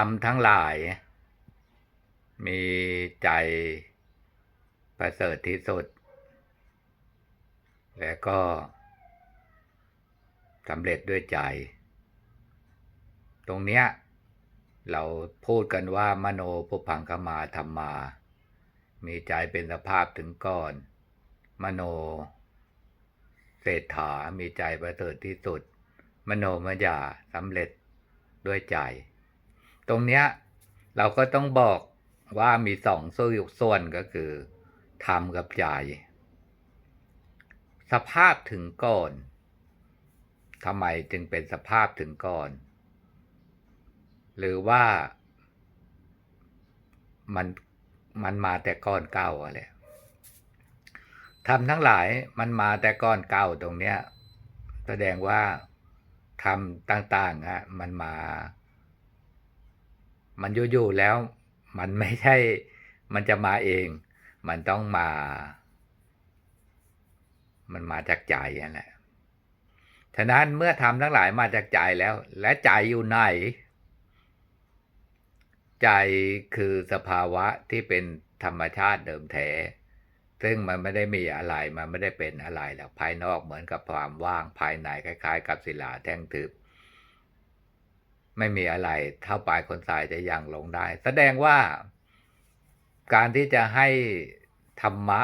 รมทั้งหลาย มีใจประเสริฐที่สุด และก็สำเร็จด้วยใจ ตรงเนี้ยเราพูดกันว่ามโนปุพังคมาธรรมา มีใจเป็นสภาพถึงก่อน มโนเศรษฐามีใจประเสริฐที่สุด มโนมยาสำเร็จด้วยใจ ตรงเนี้ยเราก็ต้องบอกว่ามีสองส่วนก็คือธรรมกับใจ สภาพถึงก่อนทำไมจึงเป็นสภาพถึงก่อน หรือว่ามันมันมาแต่ก่อนเก่าอะไรทำทั้งหลายมันมาแต่ก่อนเก่าตรงเนี้ย แสดงว่าทำต่างๆฮะมันมา มันอยู่ๆแล้ว มันไม่ใช่ มันจะมาเอง มันต้องมา มันมาจากใจนั่นแหละฉะนั้นเมื่อทำทั้งหลายมาจากใจแล้ว และใจอยู่ไหน ใจคือสภาวะที่เป็นธรรมชาติเดิมแท้ ซึ่งมันไม่ได้มีอะไร มันไม่ได้เป็นอะไรหรอกภายนอกเหมือนกับความว่างภายในคล้าย ๆ กับศิลาแท่งทึบ ไม่มีอะไร เท่าปลายคนทรายจะยังลงได้ แสดงว่าการที่จะให้ธรรมะ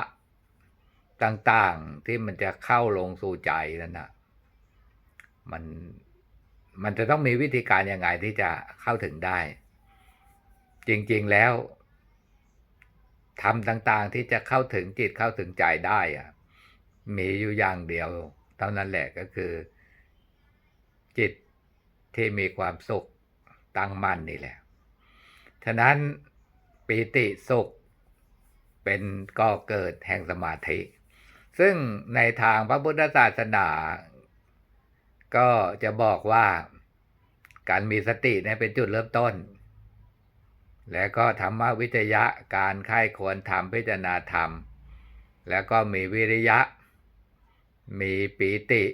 ต่างๆที่มันจะเข้าลงสู่ใจนั่นนะมันมันจะต้องมีวิธีการยังไงที่จะเข้าถึงได้ จริงๆแล้วทำต่างๆที่จะเข้าถึงจิตเข้าถึงใจได้อะมีอยู่อย่างเดียว เท่านั้นแหละก็คือ จิต ที่มีความสุขตั้งมั่นนี่แหละ ฉะนั้นปีติสุขเป็นก็เกิดแห่งสมาธิ ซึ่งในทางพระพุทธศาสนา ก็จะบอกว่าการมีสติเนี่ยเป็นจุดเริ่มต้น แล้วก็ธรรมวิทยะการไข้ควรทำพิจารณาธรรม แล้วก็มีวิริยะ มีปีติ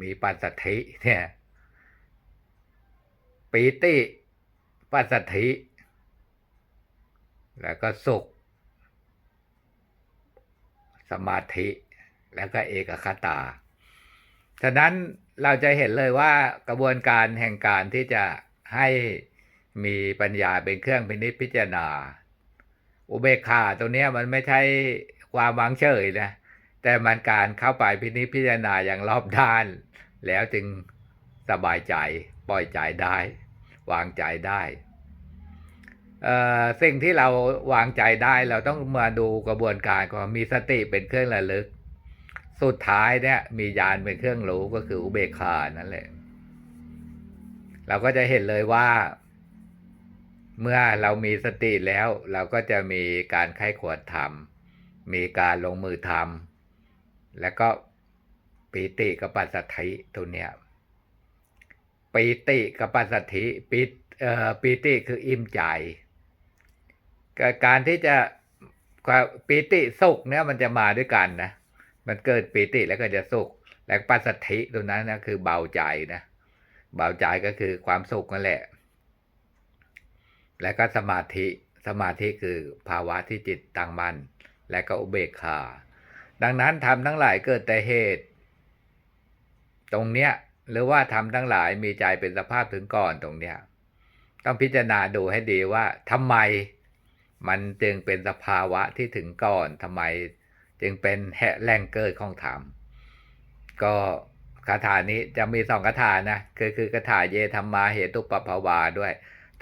มีปัสสัทธิเนี่ย ปีติปัสสัทธิ แล้วก็สุข สมาธิ แล้วก็เอกคตา ฉะนั้นเราจะเห็นเลยว่ากระบวนการแห่งการที่จะให้มีปัญญาเป็นเครื่องพินิจพิจารณา อุเบกขาตรงนี้มันไม่ใช่ความวางเฉยนะ แต่มันการเข้าไปพินิจพิจารณาอย่างรอบด้าน แล้วจึง สบายใจปล่อยใจได้ วางใจได้สิ่งที่เราวางใจได้เราต้องมาดูกระบวนการของมีสติเป็นเครื่องระลึก สุดท้ายเนี่ยมีญาณเป็นเครื่องรู้ก็คืออุเบกขานั่นแหละ เราก็จะเห็นเลยว่า เมื่อเรามีสติแล้ว เราก็จะมีการไข้ขวดทำมีการลงมือทำแล้วก็ปีติกับปัสสัทธิตัวเนี้ย ปีติกับปัสสัทธิปีเอ่อปีติคืออิ่มใจ การที่จะปีติสุขเนี่ยมันจะมาด้วยกันนะ มันเกิดปีติแล้วก็จะสุข แล้วปัสสัทธิตัวนั้นนะคือเบาใจนะ เบาใจก็คือความสุขนั่นแหละ แล้วก็สมาธิ สมาธิคือภาวะที่จิตตั้งมั่น และก็อุเบกขา ดังนั้นทำทั้งหลายเกิดแต่เหตุ ตรงเนี้ย หรือว่าทำทั้งหลายมีใจเป็นสภาพถึงก่อนตรงเนี้ยต้องพิจารณาดูให้ดีว่าทำไมมันจึงเป็นสภาวะที่ถึงก่อนทำไมจึงเป็นแหแหล่งเกิดของธรรมก็คาถานี้จะมีสองคาถานะคือคือคาถาเยธรรมาเหตุปปภาวาด้วย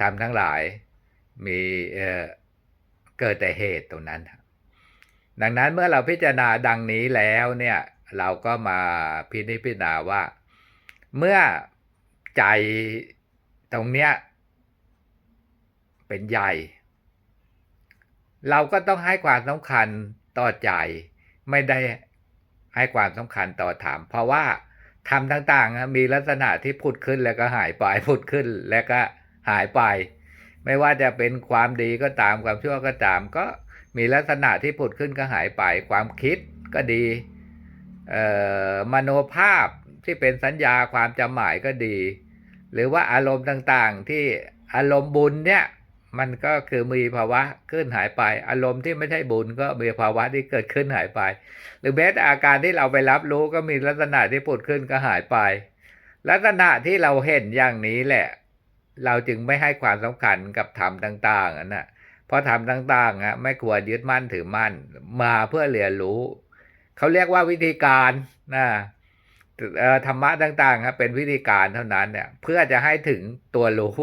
ทำทั้งหลายมีเอ่อเกิดแต่เหตุตรงนั้น ดังนั้นเมื่อเราพิจารณาดังนี้แล้วเนี่ยเราก็มาพินิจพิจารณาว่า เมื่อใจตรงเนี้ยเป็นใหญ่ เราก็ต้องให้ความสำคัญต่อใจไม่ได้ให้ความสำคัญต่อธรรมเพราะว่าธรรมต่างๆ มีลักษณะที่พุดขึ้นแล้วก็หายไปพุดขึ้นแล้วก็หายไป ไม่ว่าจะเป็นความดีก็ตามความชั่วก็ตาม ก็มีลักษณะที่ผุดขึ้นก็หายไป ความคิดก็ดีมโนภาพ ที่เป็นสัญญาความจำหมายก็ดี หรือว่าอารมณ์ต่างๆ ที่อารมณ์บุญเนี่ยมันก็คือมีภาวะขึ้นหายไป อารมณ์ที่ไม่ใช่บุญก็มีภาวะที่เกิดขึ้นหายไป หรือแม้แต่อาการที่เราไปรับรู้ก็มีลักษณะที่ผุดขึ้นก็หายไป ลักษณะที่เราเห็นอย่างนี้แหละ เราจึงไม่ให้ความสำคัญกับธรรมต่างๆอันน่ะเพราะธรรมต่างๆอะไม่ควรยึดมั่นถือมั่น มาเพื่อเรียนรู้ เขาเรียกว่าวิธีการนะ ธรรมะต่างๆครับเป็นวิธีการเท่านั้นเนี่ยเพื่อจะให้ถึงตัวรู้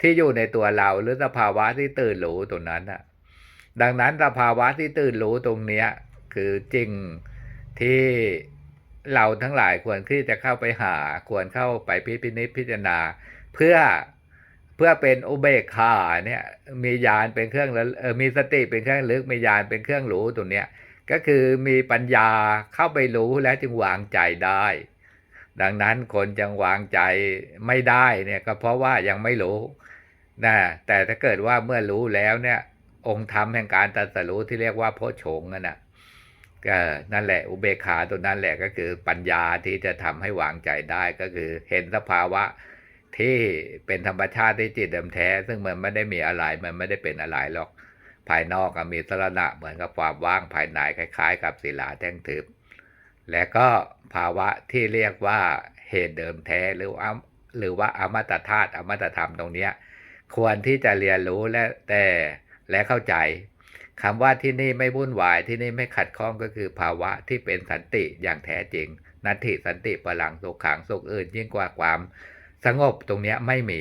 ที่อยู่ในตัวเราหรือสภาวะที่ตื่นรู้ตรงนั้นนะดังนั้นสภาวะที่ตื่นรู้ตรงเนี้ยคือจริงที่เราทั้งหลายควรที่จะเข้าไปหาควรเข้าไปพิพินิจพิจารณา เพื่อเพื่อเป็นอุเบกขาเนี่ยมีญาณเป็นเครื่องมีสติเป็นเครื่องลึกมีญาณเป็นเครื่องรู้ตรงเนี้ย ก็คือมีปัญญาเข้าไปรู้แล้วจึงวางใจได้ ดังนั้นคนจังวางใจไม่ได้เนี่ยก็เพราะว่ายังไม่รู้นะแต่ถ้าเกิดว่าเมื่อรู้แล้วเนี่ย องค์ธรรมแห่งการตรัสรู้ที่เรียกว่าโพชงนั่นนะก็นั่นแหละอุเบกขาตัวนั้นแหละก็คือปัญญาที่จะทำให้วางใจได้ก็คือเห็นสภาวะที่เป็นธรรมชาติที่จิตเดิมแท้ ซึ่งมันไม่ได้มีอะไรมันไม่ได้เป็นอะไรหรอก ภายนอกมีสรณะเหมือนกับความว่างภายในคล้าย ๆ กับศิลาแท่งทึบ และก็ภาวะที่เรียกว่าเหตุเดิมแท้หรือว่าหรือว่าอมตะธาตุอมตะธรรมตรงเนี้ยควรที่จะเรียนรู้และแต่และเข้าใจคำว่าที่นี่ไม่วุ่นวายที่นี่ไม่ขัดข้องก็คือภาวะที่เป็นสันติอย่างแท้จริง นัตถิสันติพลังสุขขังสุขอื่นยิ่งกว่าความสงบตรงเนี้ยไม่มี